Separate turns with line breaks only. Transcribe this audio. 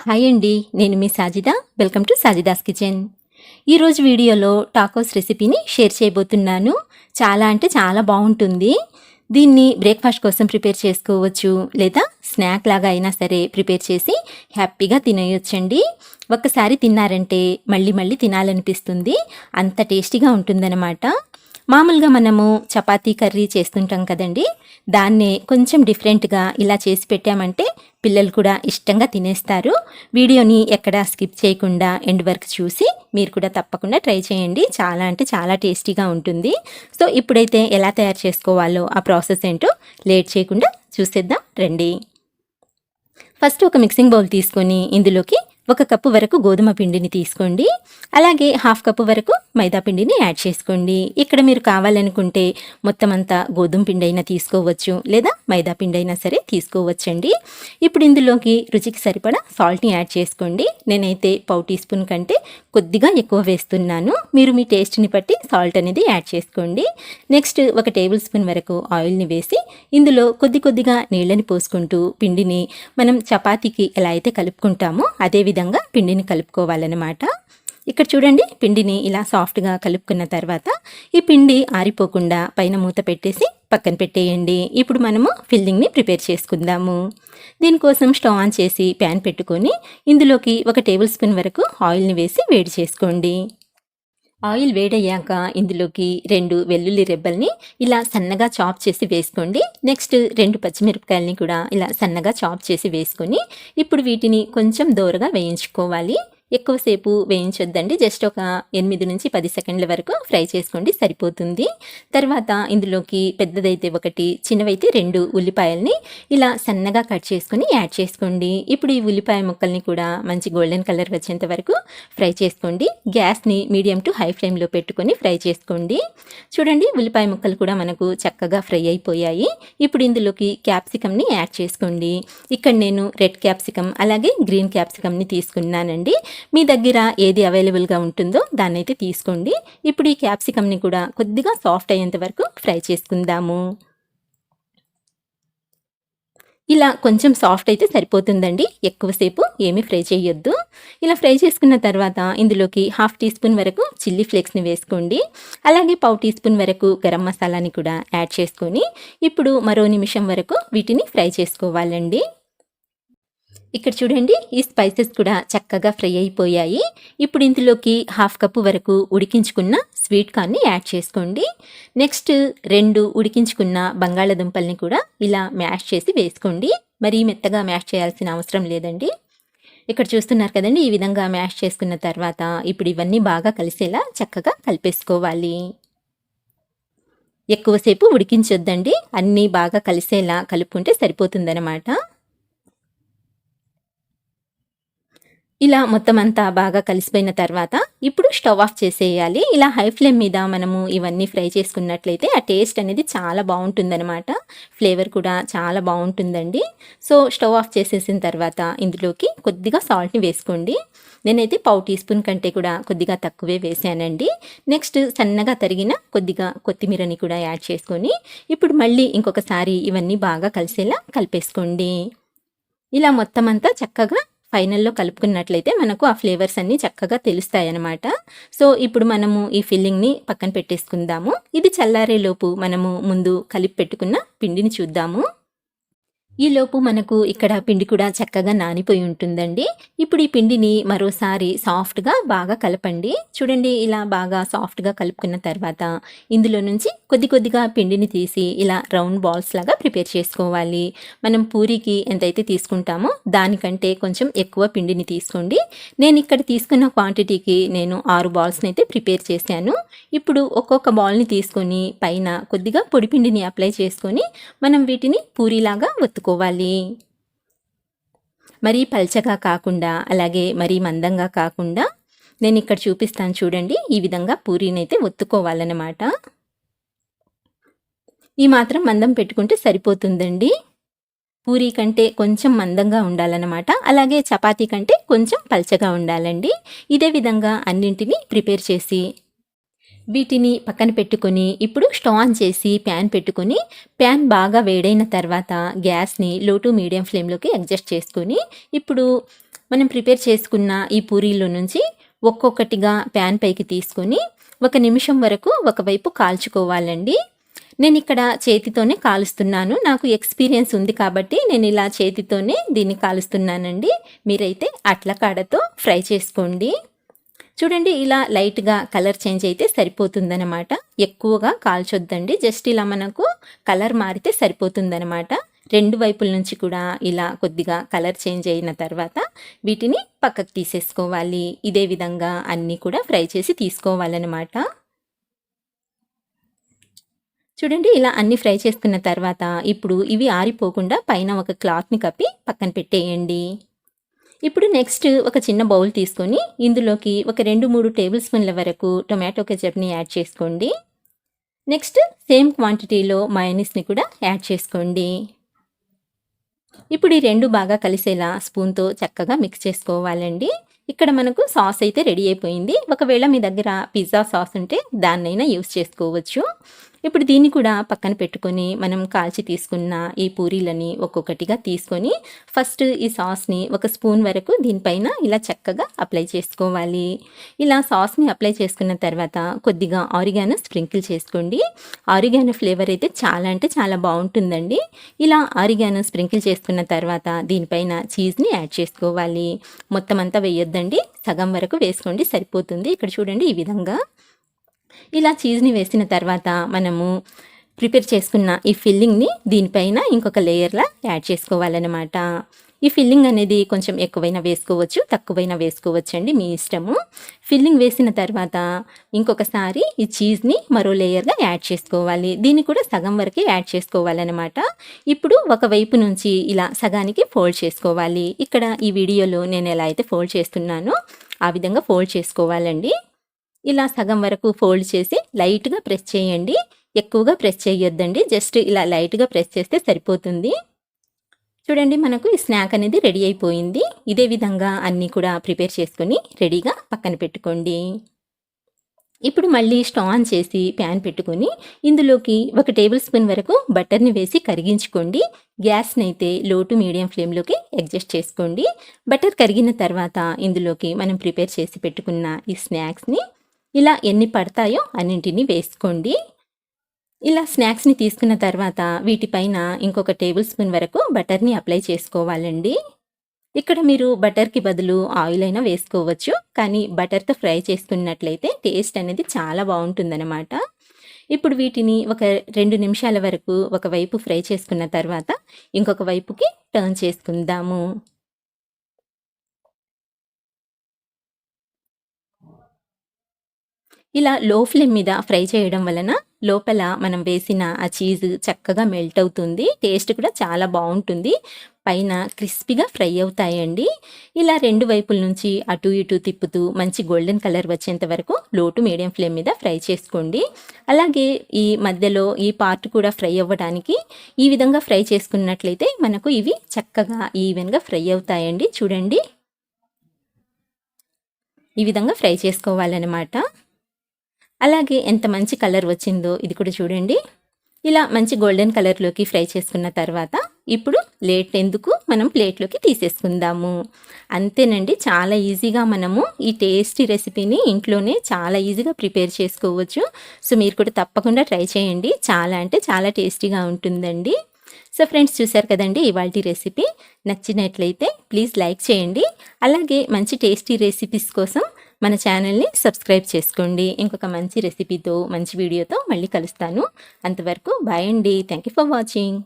Hi అండి నేను మీ Sajida. Welcome to Sajida's kitchen. ఈరోజు వీడియోలో టాకోస్ రెసిపీని షేర్ చేయబోతున్నాను. చాలా అంటే చాలా బాగుంటుంది. దీన్ని బ్రేక్ఫాస్ట్ కోసం ప్రిపేర్ చేసుకోవచ్చు లేదా స్నాక్ లాగా అయినా సరే ప్రిపేర్ చేసి హ్యాపీగా తినేయొచ్చండి. ఒక్కసారి తిన్నారంటే మళ్ళీ మళ్ళీ తినాలనిపిస్తుంది. అంత టేస్టీగా ఉంటుందన్నమాట. మామూలుగా మనము చపాతీ కర్రీ చేస్తుంటాం కదండి. దాన్నే కొంచెం డిఫరెంట్గా ఇలా చేసి పెట్టామంటే పిల్లలు కూడా ఇష్టంగా తినేస్తారు. వీడియోని ఎక్కడా స్కిప్ చేయకుండా ఎండ్ వరకు చూసి మీరు కూడా తప్పకుండా ట్రై చేయండి. చాలా అంటే చాలా టేస్టీగా ఉంటుంది. సో ఇప్పుడైతే ఎలా తయారు చేసుకోవాలో ఆ ప్రాసెస్ ఏంటో లేట్ చేయకుండా చూసేద్దాం రండి. ఫస్ట్ ఒక మిక్సింగ్ బౌల్ తీసుకొని ఇందులోకి ఒక కప్పు వరకు గోధుమ పిండిని తీసుకోండి. అలాగే హాఫ్ కప్పు వరకు మైదా పిండిని యాడ్ చేసుకోండి. ఇక్కడ మీరు కావాలనుకుంటే మొత్తం అంతా గోధుమ పిండి అయినా తీసుకోవచ్చు లేదా మైదా పిండి అయినా సరే తీసుకోవచ్చండి. ఇప్పుడు ఇందులోకి రుచికి సరిపడా సాల్ట్ని యాడ్ చేసుకోండి. నేనైతే పావు టీ స్పూన్ కంటే కొద్దిగా ఎక్కువ వేస్తున్నాను. మీరు మీ టేస్ట్ని బట్టి సాల్ట్ అనేది యాడ్ చేసుకోండి. నెక్స్ట్ ఒక టేబుల్ స్పూన్ వరకు ఆయిల్ని వేసి ఇందులో కొద్ది కొద్దిగా నీళ్ళని పోసుకుంటూ పిండిని మనం చపాతీకి ఎలా అయితే కలుపుకుంటామో అదేవిధంగా విధంగా పిండిని కలుపుకోవాలన్నమాట. ఇక్కడ చూడండి పిండిని ఇలా సాఫ్ట్గా కలుపుకున్న తర్వాత ఈ పిండి ఆరిపోకుండా పైన మూత పెట్టేసి పక్కన పెట్టేయండి. ఇప్పుడు మనము ఫిల్లింగ్ని ప్రిపేర్ చేసుకుందాము. దీనికోసం స్టవ్ ఆన్ చేసి ప్యాన్ పెట్టుకొని ఇందులోకి ఒక టేబుల్ స్పూన్ వరకు ఆయిల్ని వేసి వేడి చేసుకోండి. ఆయిల్ వేడయ్యాక ఇందులోకి రెండు వెల్లుల్లి రెబ్బల్ని ఇలా సన్నగా చాప్ చేసి వేసుకోండి. నెక్స్ట్ రెండు పచ్చిమిరపకాయలని కూడా ఇలా సన్నగా చాప్ చేసి వేసుకొని ఇప్పుడు వీటిని కొంచెం దోరగా వేయించుకోవాలి. ఎక్కువసేపు వేయించొద్దండి. జస్ట్ ఒక ఎనిమిది నుంచి పది సెకండ్ల వరకు ఫ్రై చేసుకోండి సరిపోతుంది. తర్వాత ఇందులోకి పెద్దదైతే ఒకటి చిన్నవైతే రెండు ఉల్లిపాయల్ని ఇలా సన్నగా కట్ చేసుకొని యాడ్ చేసుకోండి. ఇప్పుడు ఈ ఉల్లిపాయ ముక్కల్ని కూడా మంచి గోల్డెన్ కలర్ వచ్చేంత వరకు ఫ్రై చేసుకోండి. గ్యాస్ని మీడియం టు హై ఫ్లేమ్లో పెట్టుకొని ఫ్రై చేసుకోండి. చూడండి ఉల్లిపాయ ముక్కలు కూడా మనకు చక్కగా ఫ్రై అయిపోయాయి. ఇప్పుడు ఇందులోకి క్యాప్సికమ్ని యాడ్ చేసుకోండి. ఇక్కడ నేను రెడ్ క్యాప్సికమ్ అలాగే గ్రీన్ క్యాప్సికమ్ని తీసుకున్నానండి. మీ దగ్గర ఏది అవైలబుల్గా ఉంటుందో దాన్ని అయితే తీసుకోండి. ఇప్పుడు ఈ క్యాప్సికమ్ని కూడా కొద్దిగా సాఫ్ట్ అయ్యేంత వరకు ఫ్రై చేసుకుందాము. ఇలా కొంచెం సాఫ్ట్ అయితే సరిపోతుందండి. ఎక్కువసేపు ఏమీ ఫ్రై చేయొద్దు. ఇలా ఫ్రై చేసుకున్న తర్వాత ఇందులోకి హాఫ్ టీ స్పూన్ వరకు చిల్లీ ఫ్లేక్స్ని వేసుకోండి. అలాగే పావు టీ స్పూన్ వరకు గరం మసాలాని కూడా యాడ్ చేసుకొని ఇప్పుడు మరో నిమిషం వరకు వీటిని ఫ్రై చేసుకోవాలండి. ఇక్కడ చూడండి ఈ స్పైసెస్ కూడా చక్కగా ఫ్రై అయిపోయాయి. ఇప్పుడు ఇందులోకి హాఫ్ కప్పు వరకు ఉడికించుకున్న స్వీట్ కార్న్ని యాడ్ చేసుకోండి. నెక్స్ట్ రెండు ఉడికించుకున్న బంగాళాదుంపల్ని కూడా ఇలా మ్యాష్ చేసి వేసుకోండి. మరీ మెత్తగా మ్యాష్ చేయాల్సిన అవసరం లేదండి. ఇక్కడ చూస్తున్నారు కదండి ఈ విధంగా మ్యాష్ చేసుకున్న తర్వాత ఇప్పుడు ఇవన్నీ బాగా కలిసేలా చక్కగా కలిపేసుకోవాలి. ఎక్కువసేపు ఉడికించొద్దండి అన్నీ బాగా కలిసేలా కలుపుకుంటే సరిపోతుందన్నమాట. ఇలా మొత్తం అంతా బాగా కలిసిపోయిన తర్వాత ఇప్పుడు స్టవ్ ఆఫ్ చేసేయాలి. ఇలా హై ఫ్లేమ్ మీద మనము ఇవన్నీ ఫ్రై చేసుకున్నట్లయితే ఆ టేస్ట్ అనేది చాలా బాగుంటుందన్నమాట. ఫ్లేవర్ కూడా చాలా బాగుంటుందండి. సో స్టవ్ ఆఫ్ చేసేసిన తర్వాత ఇందులోకి కొద్దిగా సాల్ట్ని వేసుకోండి. నేనైతే పావు టీ స్పూన్ కంటే కూడా కొద్దిగా తక్కువే వేసానండి. నెక్స్ట్ సన్నగా తరిగిన కొద్దిగా కొత్తిమీరని కూడా యాడ్ చేసుకొని ఇప్పుడు మళ్ళీ ఇంకొకసారి ఇవన్నీ బాగా కలిసేలా కలిపేసుకోండి. ఇలా మొత్తం అంతా చక్కగా ఫైనల్లో కలుపుకున్నట్లయితే మనకు ఆ ఫ్లేవర్స్ అన్నీ చక్కగా తెలుస్తాయి అన్నమాట సో ఇప్పుడు మనము ఈ ఫిల్లింగ్ని పక్కన పెట్టేసుకుందాము. ఇది చల్లారేలోపు మనము ముందు కలిపి పెట్టుకున్న పిండిని చూద్దాము. ఈలోపు మనకు ఇక్కడ పిండి కూడా చక్కగా నానిపోయి ఉంటుందండి. ఇప్పుడు ఈ పిండిని మరోసారి సాఫ్ట్గా బాగా కలపండి. చూడండి ఇలా బాగా సాఫ్ట్గా కలుపుకున్న తర్వాత ఇందులో నుంచి కొద్ది కొద్దిగా పిండిని తీసి ఇలా రౌండ్ బాల్స్ లాగా ప్రిపేర్ చేసుకోవాలి. మనం పూరికి ఎంతైతే తీసుకుంటామో దానికంటే కొంచెం ఎక్కువ పిండిని తీసుకోండి. నేను ఇక్కడ తీసుకున్న క్వాంటిటీకి నేను ఆరు బాల్స్ని అయితే ప్రిపేర్ చేశాను. ఇప్పుడు ఒక్కొక్క బాల్ని తీసుకొని పైన కొద్దిగా పొడి పిండిని అప్లై చేసుకొని మనం వీటిని పూరిలాగా ఒత్తుకోవాలి మరీ పల్చగా కాకుండా అలాగే మరీ మందంగా కాకుండా నేను ఇక్కడ చూపిస్తాను చూడండి. ఈ విధంగా పూరీనైతే ఒత్తుకోవాలన్నమాట. ఈ మాత్రం మందం పెట్టుకుంటే సరిపోతుందండి. పూరీ కంటే కొంచెం మందంగా ఉండాలన్నమాట. అలాగే చపాతీ కంటే కొంచెం పల్చగా ఉండాలండి. ఇదే విధంగా అన్నింటినీ ప్రిపేర్ చేసి వీటిని పక్కన పెట్టుకొని ఇప్పుడు స్టవ్ ఆన్ చేసి ప్యాన్ పెట్టుకొని ప్యాన్ బాగా వేడైన తర్వాత గ్యాస్ని లో టు మీడియం ఫ్లేమ్లోకి అడ్జస్ట్ చేసుకొని ఇప్పుడు మనం ప్రిపేర్ చేసుకున్న ఈ పూరీలో నుంచి ఒక్కొక్కటిగా ప్యాన్ పైకి తీసుకొని ఒక నిమిషం వరకు ఒకవైపు కాల్చుకోవాలండి. నేను ఇక్కడ చేతితోనే కాలుస్తున్నాను. నాకు ఎక్స్పీరియన్స్ ఉంది కాబట్టి నేను ఇలా చేతితోనే దీన్ని కాలుస్తున్నానండి. మీరైతే అట్ల కాడతో ఫ్రై చేసుకోండి. చూడండి ఇలా లైట్గా కలర్ చేంజ్ అయితే సరిపోతుందనమాట ఎక్కువగా కాల్చొద్దండి. జస్ట్ ఇలా మనకు కలర్ మారితే సరిపోతుందనమాట రెండు వైపుల నుంచి కూడా ఇలా కొద్దిగా కలర్ చేంజ్ అయిన తర్వాత వీటిని పక్కకు తీసేసుకోవాలి. ఇదే విధంగా అన్నీ కూడా ఫ్రై చేసి తీసుకోవాలన్నమాట. చూడండి ఇలా అన్ని ఫ్రై చేసుకున్న తర్వాత ఇప్పుడు ఇవి ఆరిపోకుండా పైన ఒక క్లాత్ని కప్పి పక్కన పెట్టేయండి. ఇప్పుడు నెక్స్ట్ ఒక చిన్న బౌల్ తీసుకొని ఇందులోకి ఒక రెండు మూడు టేబుల్ స్పూన్ల వరకు టొమాటో కెచప్ని యాడ్ చేసుకోండి. నెక్స్ట్ సేమ్ క్వాంటిటీలో మయోనీస్ని కూడా యాడ్ చేసుకోండి. ఇప్పుడు ఈ రెండు బాగా కలిసేలా స్పూన్తో చక్కగా మిక్స్ చేసుకోవాలండి. ఇక్కడ మనకు సాస్ అయితే రెడీ అయిపోయింది. ఒకవేళ మీ దగ్గర పిజ్జా సాస్ ఉంటే దాన్నైనా యూస్ చేసుకోవచ్చు. ఇప్పుడు దీన్ని కూడా పక్కన పెట్టుకొని మనం కాల్చి తీసుకున్న ఈ పూరీలని ఒక్కొక్కటిగా తీసుకొని ఫస్ట్ ఈ సాస్ని ఒక స్పూన్ వరకు దీనిపైన ఇలా చక్కగా అప్లై చేసుకోవాలి. ఇలా సాస్ని అప్లై చేసుకున్న తర్వాత కొద్దిగా ఆరిగానో స్ప్రింకిల్ చేసుకోండి. ఆరిగానో ఫ్లేవర్ అయితే చాలా అంటే చాలా బాగుంటుందండి. ఇలా ఆరిగానో స్ప్రింకిల్ చేసుకున్న తర్వాత దీనిపైన చీజ్ని యాడ్ చేసుకోవాలి. మొత్తం అంతా వేయొద్దండి. సగం వరకు వేసుకోండి సరిపోతుంది. ఇక్కడ చూడండి ఈ విధంగా. ఇలా చీజ్ని వేసిన తర్వాత మనము ప్రిపేర్ చేసుకున్న ఈ ఫిల్లింగ్ని దీనిపైన ఇంకొక లేయర్లా యాడ్ చేసుకోవాలన్నమాట. ఈ ఫిల్లింగ్ అనేది కొంచెం ఎక్కువైనా వేసుకోవచ్చు తక్కువైనా వేసుకోవచ్చు అండి మీ ఇష్టము. ఫిల్లింగ్ వేసిన తర్వాత ఇంకొకసారి ఈ చీజ్ని మరో లేయర్గా యాడ్ చేసుకోవాలి. దీన్ని కూడా సగం వరకే యాడ్ చేసుకోవాలన్నమాట. ఇప్పుడు ఒకవైపు నుంచి ఇలా సగానికి ఫోల్డ్ చేసుకోవాలి. ఇక్కడ ఈ వీడియోలో నేను ఎలా అయితే ఫోల్డ్ చేస్తున్నానో ఆ విధంగా ఫోల్డ్ చేసుకోవాలండి. ఇలా సగం వరకు ఫోల్డ్ చేసి లైట్గా ప్రెస్ చేయండి. ఎక్కువగా ప్రెస్ చేయొద్దండి. జస్ట్ ఇలా లైట్గా ప్రెస్ చేస్తే సరిపోతుంది. చూడండి మనకు ఈ స్నాక్ అనేది రెడీ అయిపోయింది. ఇదే విధంగా అన్నీ కూడా ప్రిపేర్ చేసుకొని రెడీగా పక్కన పెట్టుకోండి. ఇప్పుడు మళ్ళీ స్టవ్ ఆన్ చేసి ప్యాన్ పెట్టుకొని ఇందులోకి ఒక టేబుల్ స్పూన్ వరకు బటర్ని వేసి కరిగించుకోండి. గ్యాస్ని అయితే లో టు మీడియం ఫ్లేమ్లోకి అడ్జస్ట్ చేసుకోండి. బటర్ కరిగిన తర్వాత ఇందులోకి మనం ప్రిపేర్ చేసి పెట్టుకున్న ఈ స్నాక్స్ని ఇలా ఎన్ని పడతాయో అన్నింటినీ వేసుకోండి. ఇలా స్నాక్స్ని తీసుకున్న తర్వాత వీటిపైన ఇంకొక టేబుల్ స్పూన్ వరకు బటర్ని అప్లై చేసుకోవాలండి. ఇక్కడ మీరు బటర్కి బదులు ఆయిల్ అయినా వేసుకోవచ్చు కానీ బటర్తో ఫ్రై చేసుకున్నట్లయితే టేస్ట్ అనేది చాలా బాగుంటుందన్నమాట. ఇప్పుడు వీటిని ఒక రెండు నిమిషాల వరకు ఒకవైపు ఫ్రై చేసుకున్న తర్వాత ఇంకొక వైపుకి టర్న్ చేసుకుందాము. ఇలా లో ఫ్లేమ్ మీద ఫ్రై చేయడం వలన లోపల మనం వేసిన ఆ చీజ్ చక్కగా మెల్ట్ అవుతుంది. టేస్ట్ కూడా చాలా బాగుంటుంది. పైన క్రిస్పీగా ఫ్రై అవుతాయండి. ఇలా రెండు వైపుల నుంచి అటు ఇటు తిప్పుతూ మంచి గోల్డెన్ కలర్ వచ్చేంత వరకు లోటు మీడియం ఫ్లేమ్ మీద ఫ్రై చేసుకోండి. అలాగే ఈ మధ్యలో ఈ పార్ట్ కూడా ఫ్రై అవ్వడానికి ఈ విధంగా ఫ్రై చేసుకున్నట్లయితే మనకు ఇవి చక్కగా ఈవెన్గా ఫ్రై అవుతాయండి. చూడండి. ఈ విధంగా ఫ్రై చేసుకోవాలన్నమాట. అలాగే ఎంత మంచి కలర్ వచ్చిందో ఇది కూడా చూడండి. ఇలా మంచి గోల్డెన్ కలర్లోకి ఫ్రై చేసుకున్న తర్వాత ఇప్పుడు లేట్ ఎందుకు మనం ప్లేట్లోకి తీసేసుకుందాము. అంతేనండి చాలా ఈజీగా మనము ఈ టేస్టీ రెసిపీని ఇంట్లోనే చాలా ఈజీగా ప్రిపేర్ చేసుకోవచ్చు. సో మీరు కూడా తప్పకుండా ట్రై చేయండి. చాలా అంటే చాలా టేస్టీగా ఉంటుందండి. సో ఫ్రెండ్స్ చూసారు కదండి ఇవాళ రెసిపీ. నచ్చినట్లయితే ప్లీజ్ లైక్ చేయండి. అలాగే మంచి టేస్టీ రెసిపీస్ కోసం మన ఛానల్ని సబ్స్క్రైబ్ చేసుకోండి. ఇంకొక మంచి రెసిపీతో మంచి వీడియోతో మళ్ళీ కలుస్తాను. అంతవరకు బాయ్ అండి. Thank you for watching